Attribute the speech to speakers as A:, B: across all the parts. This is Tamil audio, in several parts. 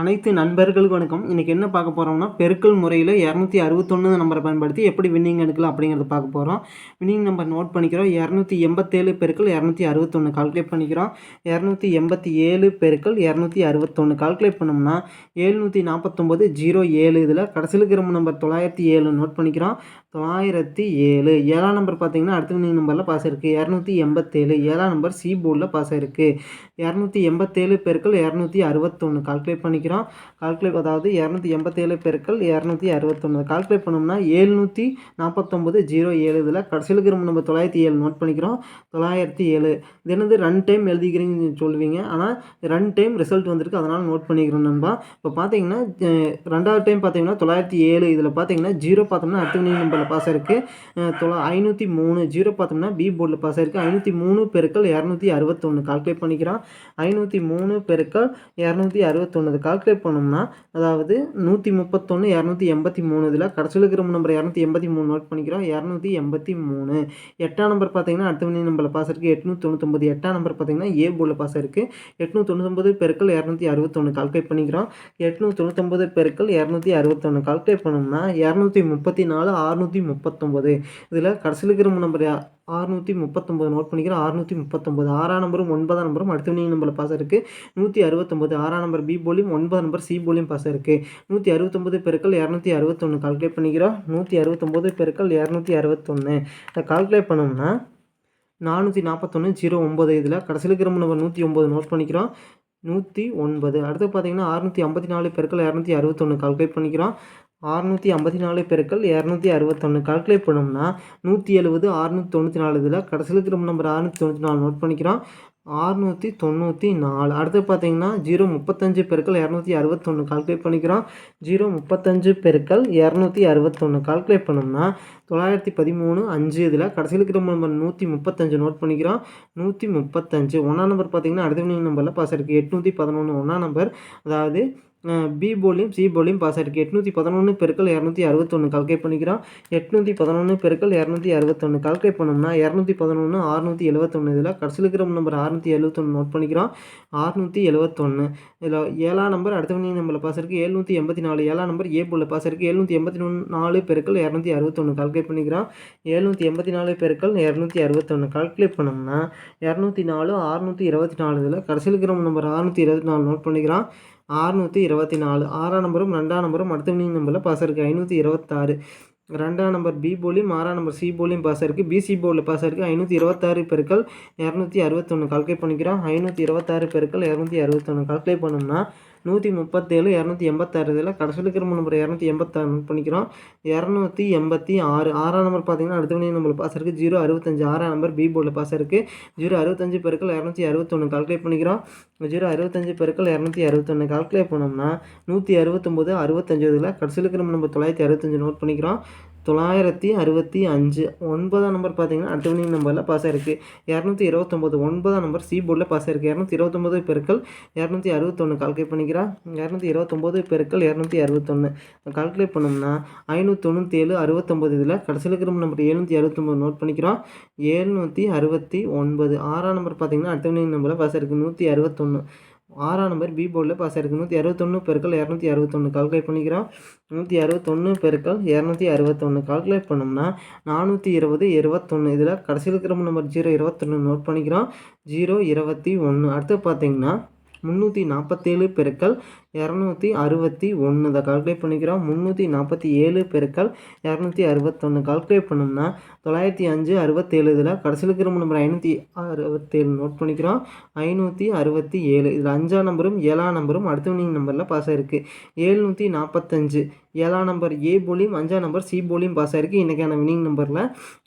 A: அனைத்து நண்பர்களுக்கும் வணக்கம். இன்றைக்கி என்ன பார்க்க போகிறோம்னா பெருக்கல் முறையில் இரநூத்தி அறுபத்தொன்று நம்பரை பயன்படுத்தி எப்படி வின்னிங் எடுக்கலாம் அப்படிங்கிறத பார்க்க போகிறோம் வின்னிங் நம்பர் நோட் பண்ணிக்கிறோம். இரநூத்தி எண்பத்தேழு பெருக்கள் இரநூத்தி அறுபத்தொன்று கால்குலேட் பண்ணிக்கிறோம். இரநூத்தி எண்பத்தி ஏழு பெருக்கள் இரநூத்தி அறுபத்தொன்று கால்குலேட் பண்ணோம்னா ஏழ்நூற்றி நாற்பத்தொம்போது ஜீரோ ஏழு இதில் கடைசியில் இருக்கிற நம்பர் தொள்ளாயிரத்தி ஏழு நோட் பண்ணிக்கிறோம். தொள்ளாயிரத்தி ஏழு. ஏழாம் நம்பர் பார்த்தீங்கன்னா அடுத்த வின்னிங் நம்பரில் பாஸ் இருக்குது இரநூத்தி எண்பத்தேழு. ஏழாம் நம்பர் சி போர்டில் பாஸ் இருக்குது இரநூத்தி எண்பத்தேழு பெருக்கள் இரநூத்தி அறுபத்தொன்று கால்குலேட் பண்ணிக்கிறோம். கால்குலேட் அதாவது இரநூத்தி எண்பத்தேழு பெருக்கள் இரநூத்தி அறுபத்தொன்று கால்குலேட் பண்ணோம்னா ஏழ்நூற்றி நாற்பத்தொம்பது ஜீரோ ஏழு இதில் கடைசியில் இருக்கிற நம்ம தொள்ளாயிரத்தி ஏழு நோட் பண்ணிக்கிறோம். தொள்ளாயிரத்தி ஏழு. தினது ரெண்டு ரன் டைம் எழுதிக்கிறீங்கன்னு சொல்லுவீங்க. ஆனால் ரன் டைம் ரிசல்ட் வந்திருக்கு. அதனால் நோட் பண்ணிக்கிறோம் நண்பா. இப்போ பார்த்தீங்கன்னா ரெண்டாவது டைம் பார்த்தீங்கன்னா தொள்ளாயிரத்தி ஏழு. இதில் பார்த்தீங்கன்னா ஜீரோ பார்த்தோம்னா அடுத்த வினிங் நம்பரில் பாஸ் இருக்குது தொள்ளா ஐநூற்றி மூணு ஜீரோ பார்த்தோம்னா பி போர்டில் பாஸ் ஆயிருக்கு ஐநூற்றி மூணு பெருக்கள் இரநூத்தி அறுபத்தொன்று கால்குலேட் பண்ணிக்கிறோம். ஐநூற்றி மூணு பெருக்கள் இரநூத்தி அறுபத்தொன்று கால்குலேட் பண்ணோம்னா அதாவது நூற்றி முப்பத்தொன்று இரநூத்தி எண்பத்தி மூணு இதில் கடைசியில் இருக்கிற நம்பர் இரநூத்தி எண்பத்தி மூணு நோட் பண்ணிக்கிறோம். இரநூத்தி எண்பத்தி மூணு. எட்டாம் நம்பர் பார்த்தீங்கன்னா அடுத்த மணி நம்பரில் பாஸ் இருக்குது எட்நூற்றி தொண்ணூத்தொம்பது எட்டாம் நம்பர் பார்த்தீங்கன்னா ஏ போர்டில் பாஸ் இருக்குது எட்நூற்றி தொண்ணூத்தொம்பது பெருக்கள் இரநூத்தி அறுபத்தொன்று கால்குலேட் பண்ணிக்கிறோம். எட்நூற்றி தொண்ணூத்தொம்பது பெருக்கள் இரநூத்தி அறுபத்தொன்று கால்குலேட் பண்ணோம்னா இரநூத்தி முப்பத்தி நாலு அறுநூற்றி முப்பத்தொம்பது. இதில் கடைசியில் இருக்கிற நம்பர் அறுநூற்றி முப்பத்தொம்பது நோட் பண்ணிக்கிறோம் அறுநூற்றி முப்பத்தொம்பது. ஆறாம் நம்பரும் ஒன்பதாம் நம்பரும் அடுத்த வினிங் நம்பரில் பாஸ் இருக்குது நூற்றி அறுபத்தொம்பது. ஆறாம் நம்பர் பி போலியும் ஒன்பதாம் நம்பர் சி போலியும் பாஸ் இருக்குது நூற்றி அறுபத்தொம்பது பெருக்கள் இரநூத்தி அறுபத்தொன்று கால்குலேட் பண்ணிக்கிறோம். நூற்றி அறுபத்தொம்பது பெருக்கள் இரநூத்தி அறுபத்தொன்று இதை கால்குலேட் பண்ணோம்னா நானூற்றி நாற்பத்தொன்று ஜீரோ ஒம்பது. இதில் கடைசியில் இருக்கிற நம்பர் நூற்றி ஒம்பது நோட் பண்ணிக்கிறோம். நூற்றி ஒன்பது. அடுத்து பார்த்தீங்கன்னா அறுநூற்றி ஐம்பத்தி நாலு பெருக்கள் இரநூத்தி அறுபத்தொன்று கால்குலேட் பண்ணிக்கிறோம். அறுநூற்றி ஐம்பத்தி நாலு பெருக்கள் இரநூத்தி அறுபத்தொன்று கால்குலேட் பண்ணோம்னா நூற்றி எழுபது அறுநூற்றி தொண்ணூற்றி நாலு. இதில் கடைசியில் திரும்ப நம்பர் அறுநூற்றி தொண்ணூற்றி நாலு நோட் பண்ணிக்கிறோம். அறுநூற்றி தொண்ணூற்றி நாலு. அடுத்து பார்த்தீங்கன்னா ஜீரோ முப்பத்தஞ்சு பெருக்கள் இரநூத்தி அறுபத்தொன்று கால்குலேட் பண்ணிக்கிறோம். ஜீரோ முப்பத்தஞ்சு பெருக்கள் இரநூத்தி அறுபத்தொன்று கால்குலேட் பண்ணோம்னா தொள்ளாயிரத்தி பதிமூணு அஞ்சு. இதில் கடைசியில் இருக்கிற நம்பர் நூற்றி முப்பத்தஞ்சு நோட் பண்ணிக்கிறோம். நூற்றி முப்பத்தஞ்சு. ஒன்றாம் நம்பர் பார்த்தீங்கன்னா அடுத்த நம்பரில் பாஸ் இருக்குது எட்நூற்றி பதினொன்று ஒன்றாம் நம்பர் அதாவது பி போலியும் சி போலியும் பாஸ் ஆகிருக்கு எட்நூற்றி பதினொன்று பெருக்கள் இரநூத்தி அறுபத்தொன்று கால்குலேட் பண்ணிக்கிறோம். எட்நூற்றி பதினொன்று பெருக்கள் இரநூத்தி அறுபத்தொன்று கால்குலேட் பண்ணோம்னா இரநூத்தி பதினொன்று அறுநூற்றி எழுபத்தொன்று இதில் கடைசியில் இருக்கிற நம்பர் அறுநூற்றி எழுபத்தொன்று நோட் பண்ணிக்கிறோம். அறுநூற்றி எழுபத்தொன்று இதில் ஏழாம் நம்பர் அடுத்த மணி நம்பரில் பாஸ் இருக்குது எழுநூற்றி எண்பத்தி நாலு. ஏழாம் நம்பர் ஏ போலில் பாஸ் இருக்குது எழுநூற்றி எண்பத்தி நாலு பெருக்கள் இரநூத்தி அறுபத்தொன்று கால்குலேட் பண்ணிக்கிறோம். எழுநூற்றி எண்பத்தி நாலு பெருக்கள் இரநூத்தி அறுபத்தொன்று கால்குலேட் பண்ணோம்னா இரநூத்தி நாலு அறுநூற்றி இருபத்தி நாலு. இதில் கடைசியில் இருக்கிற நம்பர் அறுநூற்றி இருபத்தி நாலு நோட் பண்ணிக்கிறோம். ஆறுநூற்றி இருபத்தி நாலு. ஆறாம் நம்பரும் ரெண்டாம் நம்பரும் அடுத்த வினிங் நம்பரில் பாஸ் இருக்குது ஐநூற்றி இருபத்தாறு. ரெண்டாம் நம்பர் பி போலியும் ஆறாம் நம்பர் சி போலியும் பாஸ் இருக்குது பிசி போலில் பாஸ் இருக்குது ஐநூற்றி இருபத்தாறு பெருக்கள் இரநூத்தி அறுபத்தொன்று கால்குலேட் பண்ணிக்கிறோம். ஐநூற்றி இருபத்தாறு பெருக்கள் இரநூத்தி அறுபத்தொன்று கால்குலேட் பண்ணோம்னா நூற்றி முப்பத்தேழு இரநூத்தி எண்பத்தாறு இதில் கடைசியில் இருக்கிற நம்பர் இரநூத்தி எண்பத்தாறு நோட் பண்ணிக்கிறோம். இரநூத்தி எண்பத்தி ஆறு ஆறாம் நம்பர் பார்த்தீங்கன்னா அடுத்த மணி நம்பர் பாஸ் இருக்குது ஜீரோ அறுபத்தஞ்சு ஆறாம் நம்பர் பி போர்டில் பாஸ் இருக்குது ஜீரோ அறுபத்தஞ்சு பெருக்கள் இரநூத்தி அறுபத்தொன்று கால்குலேட் பண்ணிக்கிறோம். ஜீரோ அறுபத்தஞ்சு பெருக்கள் இரநூத்தி அறுபத்தொன்று கால்குலேட் பண்ணோம்னா நூற்றி அறுபத்தொம்போது அறுபத்தஞ்சு இதில் கடைசியில் இருக்கிற நம்பர் தொள்ளாயிரத்தி அறுபத்தஞ்சு நோட் பண்ணிக்கிறோம். தொள்ளாயிரத்தி அறுபத்தி அஞ்சு. ஒன்பதாம் நம்பர் பார்த்தீங்கன்னா அடுத்த நம்பரில் பாஸ் ஆயிருக்கு. இரநூத்தி இருபத்தொம்போது ஒன்பதாம் நம்பர் சி போர்டில் பாஸ் ஆயிருக்கு. இரநூத்தி இருபத்தொம்போது பெருக்கள் இரநூத்தி அறுபத்தொன்று கால்குலேட் பண்ணிக்கிறா? இரநூத்தி இருபத்தொம்போது பெருக்கள் இரநூத்தி அறுபத்தொன்று கால்குலேட் பண்ணோம்னா ஐநூற்றி தொண்ணூற்றி ஏழு அறுபத்தொம்போது இதில் கடைசியில் இருக்கிற நம்பர் எழுநூற்றி அறுபத்தொம்போது நோட் பண்ணிக்கிறோம். எழுநூற்றி அறுபத்தி ஒன்பது. ஆறாம் நம்பர் பார்த்தீங்கன்னா அடுத்த நம்பரில் பாஸ் ஆயிருக்கு. நூற்றி அறுபத்தொன்று ஆறாம் நம்பர் பி போர்டில் பாஸ் ஆயிருக்கு. நூற்றி அறுபத்தொன்று பெருக்கள் இரநூத்தி அறுபத்தொன்று கால்குலேட் பண்ணிக்கிறோம். நூற்றி அறுபத்தொன்று பெருக்கள் இரநூத்தி அறுபத்தொன்று கால்குலேட் பண்ணோம்னா நானூற்றி இருபது இருபத்தொன்று இதில் கடைசியில் இருக்கிற நம்பர் ஜீரோ இருபத்தொன்று நோட் பண்ணிக்கிறோம். ஜீரோ இருபத்தி ஒன்று அடுத்து பார்த்தீங்கன்னா முந்நூற்றி நாற்பத்தேழு பெருக்கள் இரநூத்தி அறுபத்தி ஒன்று இதை கால்குலேட் பண்ணிக்கிறோம். முந்நூற்றி நாற்பத்தி ஏழு பெருக்கள் இரநூத்தி அறுபத்தொன்று கால்குலேட் பண்ணோம்னா தொள்ளாயிரத்தி அஞ்சு அறுபத்தேழு இதில் கடைசியில் இருக்கிற நம்பர் ஐநூற்றி அறுபத்தேழு நோட் பண்ணிக்கிறோம். ஐநூற்றி அறுபத்தி ஏழு இதில் அஞ்சாம் நம்பரும் ஏழாம் நம்பரும் அடுத்த வினிங் நம்பரில் பாஸ் ஆயிருக்கு. ஏழ்நூற்றி நாற்பத்தஞ்சு ஏழாம் நம்பர் ஏ போலியும் அஞ்சாம் நம்பர் சி போலியும் பாஸ் ஆயிருக்கு. இன்றைக்கான வினிங் நம்பரில்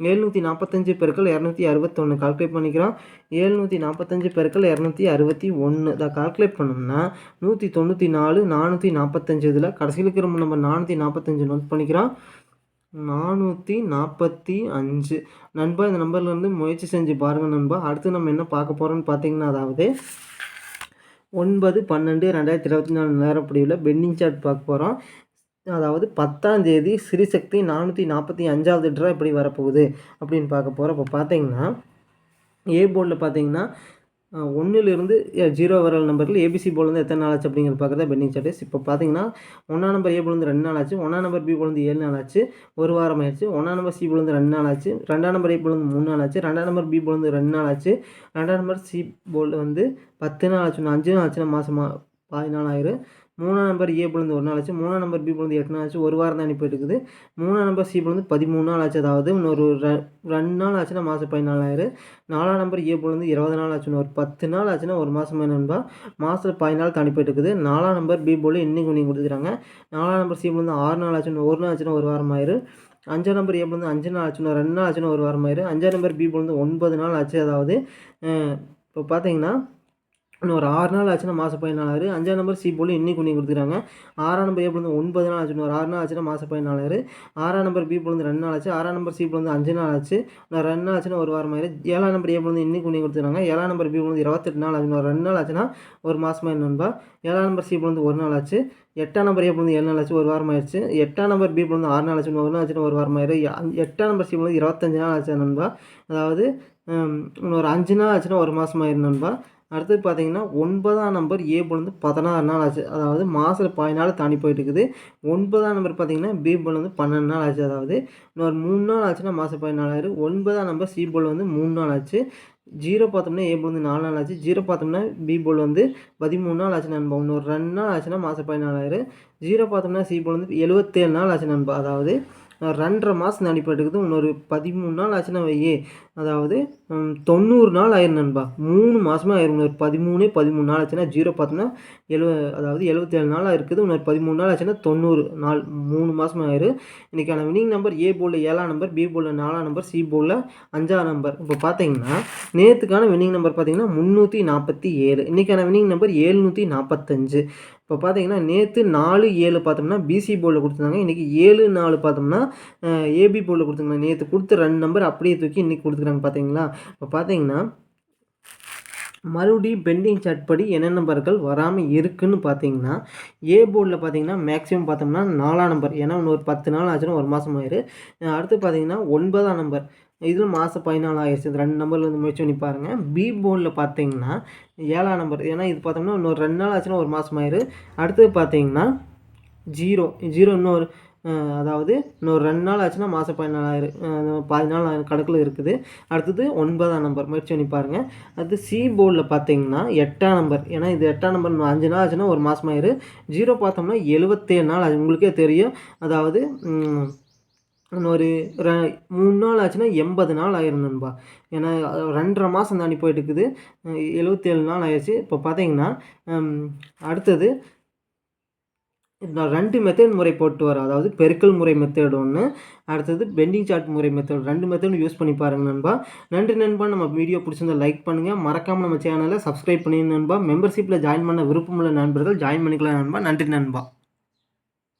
A: ஏழ்நூற்றி நாற்பத்தஞ்சு பெருக்கள் இரநூத்தி அறுபத்தொன்று கால்குலேட் பண்ணிக்கிறோம். ஏழ்நூற்றி நாற்பத்தஞ்சு பெருக்கள் இரநூத்தி அறுபத்தி ஒன்று இதை கால்குலேட் பண்ணோம்னா நூற்றி தொண்ணூற்றி நாலு நானூற்றி நாற்பத்தஞ்சு இதில் கடைசியில் இருக்கிற நம்பர் நானூற்றி நாற்பத்தஞ்சு நோட் பண்ணிக்கிறோம் நானூற்றி நாற்பத்தி அஞ்சு. நண்பா இந்த நம்பர்லேருந்து முயற்சி செஞ்சு பாருங்கள் நண்பா. அடுத்து நம்ம என்ன பார்க்க போகிறோம்னு பார்த்தீங்கன்னா அதாவது ஒன்பது பன்னெண்டு ரெண்டாயிரத்தி இருபத்தி நாலு நேரப்படியில் பெண்டிங் சார்ட் பார்க்க போகிறோம் அதாவது பத்தாம் தேதி சிறிசக்தி நானூற்றி நாற்பத்தி அஞ்சாவது ட்ரா எப்படி வரப்போகுது அப்படின்னு பார்க்க போகிறோம் இப்போ பார்த்தீங்கன்னா ஏ போர்டில் பார்த்தீங்கன்னா ஒன்றிலிருந்து ஜீரோ வர நம்பர்கள் ஏபிசி போலேருந்து எத்தனை நாள் ஆச்சு அப்படிங்கிற பார்க்குறதா பெண்டிங் சார்ட்டஸ் இப்போ பார்த்தீங்கன்னா ஒன்றாம் நம்பர் ஏ போலேருந்து ரெண்டு நாள் ஆச்சு ஒன்றாம் நம்பர் பி போலேருந்து ஏழு நாள் ஆச்சு ஒரு வாரம் ஆயிடுச்சு ஒன்றாம் நம்பர் சி போலேருந்து ரெண்டு நாள் ஆச்சு ரெண்டாம் நம்பர் ஏ போலேருந்து மூணு நாள் ஆச்சு ரெண்டாம் நம்பர் பி போலேருந்து ரெண்டு நாள் ஆச்சு ரெண்டாம் நம்பர் சி போல் வந்து பத்து நாள் ஆச்சு அஞ்சு நாள் ஆச்சுன்னா மாதமா பாதி நாள் ஆயிரும் மூணாம் நம்பர் ஏ போலேருந்து ஒரு நாள் ஆச்சு. மூணாம் நம்பர் பி போலேருந்து எட்டு நாள் ஆச்சு. ஒரு வாரம் தான் போயிட்டு இருக்குது மூணாம் நம்பர் சி போலேருந்து பதிமூணு நாள் ஆச்சு. அதாவது இன்னொரு ரெண்டு நாள் ஆச்சுன்னா மாதம் பதினாலாயிரம். நாலாம் நம்பர் ஏ போலேருந்து இருபது நாள் ஆச்சுன்னா ஒரு பத்து நாள் ஆச்சுன்னா ஒரு மாதம் என்னன்பா மாதத்தில் பதினாலு தாண்டி போயிட்டு இருக்குது நாலாம் நம்பர் பி போல் இன்னைக்கு நீங்கள் கொடுத்துருக்காங்க. நாலாம் நம்பர் சி போலேருந்து ஆறு நாள் ஆச்சுன்னா ஒரு நாள் ஆச்சுன்னா ஒரு வாரம் ஆயிரும் அஞ்சாம் நம்பர் ஏ போலேருந்து அஞ்சு நாள் ஆச்சுன்னா ரெண்டு நாள் ஆச்சுன்னா ஒரு வாரம் ஆயிரும் அஞ்சாம் நம்பர் பி போலேருந்து ஒன்பது நாள் ஆச்சு. அதாவது இப்போ பார்த்தீங்கன்னா இன்னும் ஒரு ஆறு நாள் ஆச்சுன்னா மாதம் பயனாளர். அஞ்சாம் நம்பர் சி போல் இன்னைக்கு கொண்டு கொடுத்துருக்காங்க. ஆறாம் நம்பர் ஏ போல் ஒன்பது நாள் ஆச்சு ஒரு ஆறு நாள் ஆச்சுன்னா மாதம் பயனாளர். ஆறாம் நம்பர் பி போல் ரெண்டு நாள் ஆச்சு ஆறாம் நம்பர் சி போல் அஞ்சு நாள் ஆச்சு இன்னும் ரெண்டு நாள் ஆச்சுன்னா ஒரு வாரம் ஆயிரம். ஏழாம் நம்பர் ஏ இன்னைக்கு கொண்டு கொடுத்துருக்காங்க. ஏழாம் நம்பர் பி போல் இருபத்தெட்டு நாள் ஆச்சு ரெண்டு நாள் ஆச்சுன்னா ஒரு மாதமாக என்னன்பா ஏழாம் நம்பர் சி போல் ஒரு நாள் ஆச்சு எட்டாம் நம்பர் ஏ ஏழு நாள் ஆச்சு ஒரு வாரம் ஆயிடுச்சு. எட்டாம் நம்பர் பி போல் ஆறு நாள் ஆச்சு ஒரு நாள் ஆச்சுன்னா ஒரு வாரம் ஆயிரும். எட்டாம் நம்பர் சி போல் இருபத்தஞ்சு நாள் ஆச்சு நண்பா. அதாவது இன்னொரு அஞ்சு நாள் ஆச்சுன்னா ஒரு மாதம் ஆயிரும் நண்பா. அடுத்தது பார்த்தீங்கன்னா ஒன்பதாம் நம்பர் ஏ பதினாறு நாள் ஆச்சு. அதாவது மாதத்தில் பதினாலு நாள் தாண்டி போயிட்டு இருக்குது ஒன்பதாம் நம்பர் பார்த்தீங்கன்னா பி போல் வந்து பன்னெண்டு நாள் ஆச்சு. அதாவது இன்னொரு மூணு நாள் ஆச்சுன்னா மாதம் பதினாலாயிரம் ஒன்பதாம் நம்பர் சி போல் வந்து மூணு நாள் ஆச்சு. ஜீரோ பார்த்தோம்னா ஏ போல் வந்து நாலு நாள் ஆச்சு. ஜீரோ பார்த்தோம்னா பி போல் வந்து பதிமூணு நாள் ஆச்சு நண்பா. இன்னொரு ரெண்டு நாள் ஆச்சுன்னா மாதம் பதினாலாயிரம் ஜீரோ பார்த்தோம்னா சி போல் வந்து எழுபத்தேழு நாள் ஆச்சு நண்பா. அதாவது ரெண்டரை மாதம் அனுப்பிட்டுக்குது இன்னொரு பதிமூணு நாள் ஆச்சுன்னா வையே. அதாவது தொண்ணூறு நாள் ஆயிரும் நண்பா. மூணு மாதமாக ஆயிரும். இன்னொரு பதிமூணு பதிமூணு நாள் ஆச்சுன்னா ஜீரோ பார்த்தோம்னா எழுவ அதாவது எழுபத்தேழு நாளாக இருக்குது இன்னொரு பதிமூணு நாள் ஆச்சுன்னா தொண்ணூறு நாள் மூணு மாதமாக ஆயிரும் இன்றைக்கான வினிங் நம்பர் ஏ போலில் ஏழாம் நம்பர் பி போலில் நாலாம் நம்பர் சி போலில் அஞ்சாம் நம்பர் இப்போ பார்த்தீங்கன்னா நேற்றுக்கான வினிங் நம்பர் பார்த்தீங்கன்னா முந்நூற்றி நாற்பத்தி ஏழு. இன்றைக்கான வினிங் நம்பர் ஏழ்நூற்றி நாற்பத்தஞ்சு இப்போ பார்த்தீங்கன்னா நேற்று நாலு ஏழு பார்த்தோம்னா பிசி போர்டில் கொடுத்துருந்தாங்க. இன்றைக்கி ஏழு நாலு பார்த்தோம்னா ஏபி போர்டில் கொடுத்துருந்தாங்க. நேற்று கொடுத்த ரெண்டு நம்பர் அப்படியே தூக்கி இன்றைக்கி கொடுத்துருக்காங்க பார்த்தீங்களா? இப்போ பார்த்தீங்கன்னா மறுபடியும் பெண்டிங் சாட் படி என்னென்ன நம்பர்கள் வராமல் இருக்குன்னு பார்த்தீங்கன்னா ஏ போர்டில் பார்த்தீங்கன்னா மேக்ஸிமம் பார்த்தோம்னா நாலாம் நம்பர் ஏன்னா இன்னொரு பத்து நாள் ஆச்சுன்னா ஒரு மாதம் ஆயிரு அடுத்து பார்த்தீங்கன்னா ஒன்பதாம் நம்பர் இதில் மாதம் பதினாலு இந்த ரெண்டு நம்பரில் வந்து முயற்சி பண்ணி பாருங்கள் பி போர்டில் பார்த்தீங்கன்னா ஏழாம் நம்பர் ஏன்னா இது பார்த்தோம்னா இன்னொரு ரெண்டு நாள் ஆச்சுன்னா ஒரு மாதம் ஆயிரு. அடுத்தது பார்த்தீங்கன்னா ஜீரோ ஜீரோ இன்னொரு அதாவது இன்னொரு ரெண்டு நாள் ஆச்சுன்னா மாதம் பதினாலாயிரம் பாதி நாள் கணக்கில் இருக்குது. அடுத்தது ஒன்பதாம் நம்பர் முயற்சி பண்ணி பாருங்கள் அடுத்து சி போர்டில் பார்த்தீங்கன்னா எட்டாம் நம்பர் ஏன்னா இது எட்டாம் நம்பர் அஞ்சு நாள் ஆச்சுன்னா ஒரு மாதம் ஆயிரு. ஜீரோ பார்த்தோம்னா எழுபத்தேழு நாள் ஆச்சு. உங்களுக்கே தெரியும். அதாவது ஒரு மூணு நாள் ஆச்சுன்னா எண்பது நாள் ஆயிரும் நண்பா. ஏன்னா ரெண்டரை மாதம் தாண்டி போயிட்டு இருக்குது எழுபத்தேழு நாள் ஆயிடுச்சு. இப்போ பார்த்தீங்கன்னா அடுத்தது நான் ரெண்டு மெத்தட் முறை போட்டு வரேன். அதாவது பெருக்கல் முறை மெத்தட் ஒன்று அடுத்தது பெண்டிங் சார்ட் முறை மெத்தட் ரெண்டு மெத்தடும் யூஸ் பண்ணி பாருங்கள் நண்பா. நன்றி நண்பா. நம்ம வீடியோ பிடிச்சிருந்தா லைக் பண்ணுங்கள் மறக்காமல் நம்ம சேனலை சப்ஸ்கிரைப் பண்ணி நண்பா. மெம்பர்ஷிப்பில் ஜாயின் பண்ண விருப்பமுள்ள நண்பர்கள் ஜாயின் பண்ணிக்கலாம் நண்பா. நன்றி நண்பா.